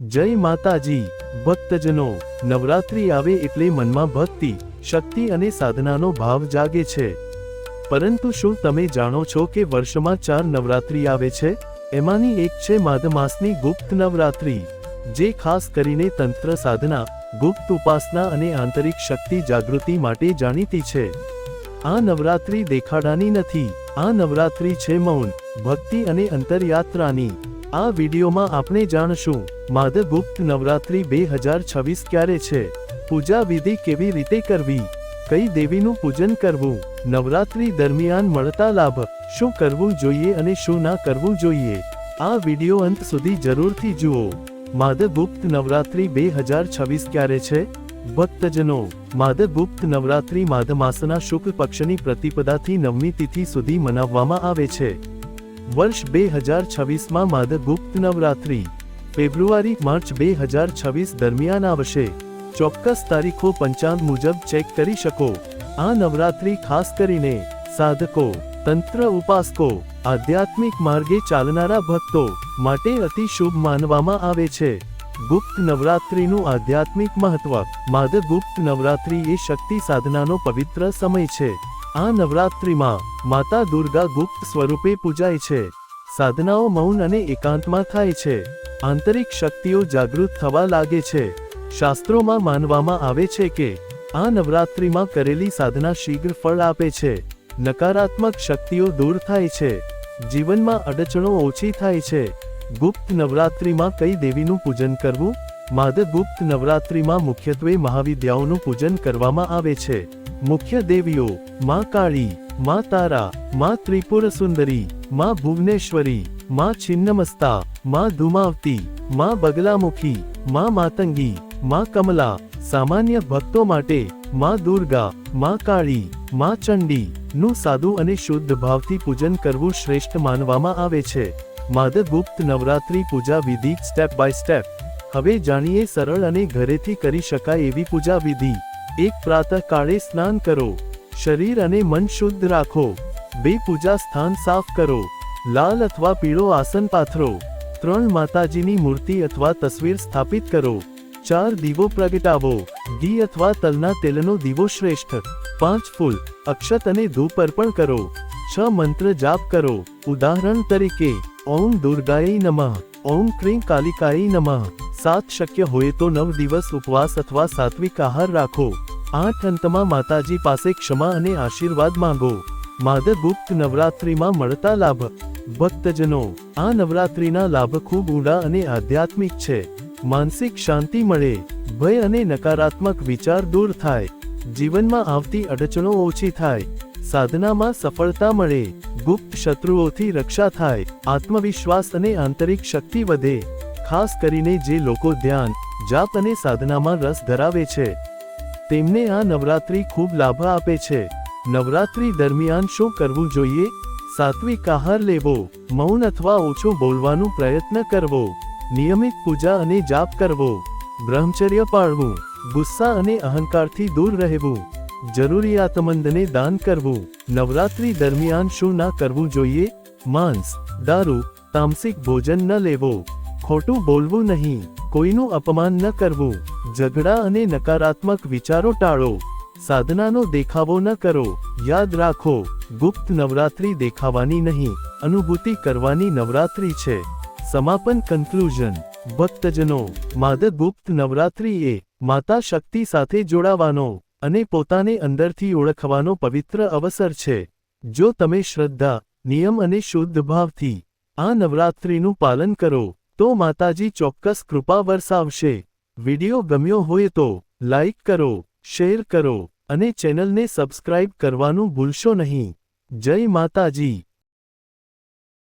જય માતાજી, ભક્તજનો, નવરાત્રિ આવે એટલે મનમાં ભક્તિ, શક્તિ અને સાધનાનો ભાવ જાગે છે. પરંતુ શું તમે જાણો છો કે વર્ષમાં ચાર નવરાત્રિ આવે છે? એમાંની એક છે માધ માસની ગુપ્ત નવરાત્રિ, જે ખાસ કરીને તંત્ર સાધના, ગુપ્ત ઉપાસના અને આંતરિક શક્તિ જાગૃતિ માટે જાણીતી છે. આ નવરાત્રિ દેખાડાની નથી, આ નવરાત્રિ છે મૌન, ભક્તિ અને અંતરયાત્રાની. આ વિડીયોમાં આપણે જાણશું માધ ગુપ્ત નવરાત્રિ બે હજાર છવ્વીસ ક્યારે છે? પૂજા વિધિ કેવી રીતે કરવી? કઈ દેવીનું પૂજન કરવું? નવરાત્રિ દરમિયાન મળતા લાભ, શું કરવું જોઈએ અને શું ના કરવું જોઈએ? આ વીડિયો અંત સુધી જરૂરથી જુઓ. માધ ગુપ્ત નવરાત્રિ બે હજાર છવ્વીસ ક્યારે છે? ભક્તજનો માધ ગુપ્ત નવરાત્રિ માધ માસના શુક્લ પક્ષની પ્રતિપદાથી નવમી તિથિ સુધી મનાવવામાં આવે છે. વર્ષ બે હજાર છવ્વીસમાં માધવ ગુપ્ત નવરાત્રિ. ફેબ્રુઆરી, માર્ચ બે હજાર છવ્વીસ દરમિયાન આવશે. ચોક્કસ તારીખો પંચાંગ મુજબ ચેક કરી શકો. આ નવરાત્રિ ખાસ કરીને સાધકો, તંત્ર ઉપાસકો, આધ્યાત્મિક માર્ગે ચાલનારા ભક્તો માટે અતિ શુભ માનવામાં આવે છે. ગુપ્ત નવરાત્રિનું આધ્યાત્મિક મહત્વ. માધવ ગુપ્ત નવરાત્રિ એ શક્તિ સાધનાનો પવિત્ર સમય છે. આ નવરાત્રિમાં માતા દુર્ગા ગુપ્ત સ્વરૂપે પૂજાય છે. સાધનાઓ મૌન અને એકાંતમાં થાય છે. આંતરિક શક્તિઓ જાગૃત થવા લાગે છે. શાસ્ત્રોમાં માનવામાં આવે છે કે, આ નવરાત્રિમાં કરેલી સાધના શીઘ્ર ફળ આપે છે. નકારાત્મક શક્તિઓ દૂર થાય છે. જીવનમાં અડચણો ઓછી થાય છે. ગુપ્ત નવરાત્રિમાં કઈ દેવીનું પૂજન કરવું? માદ ગુપ્ત નવરાત્રિમાં મુખ્યત્વે મહાવિદ્યાઓનું પૂજન કરવામાં આવે છે. મુખ્ય દેવીઓ, માં કાળી, માં તારા, માં ત્રિપુર સુંદરી માં ભુવનેશ્વરી, માં છિન્નમસ્તા, માં ધુમાવતી, માં બગલામુખી, માં માતંગી, માં કમલા, સામાન્ય ભક્તો માટે માં દુર્ગા, માં કાળી, માં ચંડી નું સાદું અને શુદ્ધ ભાવથી પૂજન કરવું શ્રેષ્ઠ માનવામાં આવે છે. માધવગુપ્ત ગુપ્ત નવરાત્રિ પૂજા વિધિ સ્ટેપ બાય સ્ટેપ હવે જાણીએ સરળ અને ઘરેથી કરી શકાય એવી પૂજા વિધિ. એક પ્રાતઃ કાળે સ્નાન કરો. શરીર અને મન શુદ્ધ રાખો. બે પૂજા સ્થાન સાફ કરો. લાલ અથવા પીળો આસન પાથરો. ત્રણ માતાજીની મૂર્તિ અથવા તસવીર સ્થાપિત કરો. ચાર દીવો પ્રગટાવો. ઘી અથવા તલના તેલનો દીવો શ્રેષ્ઠ. પાંચ ફૂલ, અક્ષત અને ધૂપ અર્પણ કરો. છ મંત્ર જાપ કરો. ઉદાહરણ તરીકે, ઓમ દુર્ગાય નમઃ, ઓમ ક્રીમ કાલિકાય નમઃ. સાત શક્ય હોય તો નવ દિવસ ઉપવાસ અથવા સાત્વિક આહાર રાખો. આઠ અંતમાં માતાજી પાસે ક્ષમા અને આશીર્વાદ માંગો. માદ ગુપ્ત નવરાત્રિમાં મળતા લાભ. ભક્તજનો, આ નવરાત્રિના લાભ ખૂબ ઊંડા અને આધ્યાત્મિક છે. માનસિક શાંતિ મળે. ભય અને નકારાત્મક વિચાર દૂર થાય. જીવનમાં આવતી અડચણો ઓછી થાય. સાધનામાં સફળતા મળે. ગુપ્ત શત્રુઓથી રક્ષા થાય. આત્મવિશ્વાસ અને આંતરિક શક્તિ વધે. ખાસ કરીને જે લોકો ધ્યાન, જાપ અને સાધનામાં રસ ધરાવે છે. તેમને આ નવરાત્રિ ખૂબ લાભ આપે છે. નવરાત્રિ દરમિયાન શું કરવું જોઈએ? સાત્વિક આહાર લેવો, મૌન અથવા ઓછું બોલવાનો પ્રયત્ન કરવો, નિયમિત પૂજા અને જાપ કરવો, બ્રહ્મચર્ય પાળવું, ગુસ્સા અને અહંકારથી દૂર રહેવું, જરૂરિયાતમંદને દાન કરવું. નવરાત્રિ દરમિયાન શું ના કરવું જોઈએ? માંસ, દારૂ, તામસિક ભોજન ન લેવો. ખોટું બોલવું નહીં. કોઈનું અપમાન ન કરવું. ઝઘડા અને નકારાત્મક વિચારો ટાળો. સાધનાનો દેખાવો ન કરો. યાદ રાખો, ગુપ્ત નવરાત્રિ દેખાવાની નહીં. અનુભૂતિ કરવાની નવરાત્રિ છે. સમાપન કન્ક્લુઝન ભક્તજનો, માદક ગુપ્ત નવરાત્રિ એ માતા શક્તિ સાથે જોડાવાનો અને પોતાને અંદરથી ઓળખવાનો પવિત્ર અવસર છે. જો તમે શ્રદ્ધા, નિયમ અને શુદ્ધ ભાવથી આ નવરાત્રિનું પાલન કરો તો માતાજી ચોક્કસ કૃપા વરસાવશે. વિડિયો ગમ્યો હોય તો લાઇક કરો, શેર કરો અને ચેનલને સબસ્ક્રાઇબ કરવાનું ભૂલશો નહીં. જય માતાજી.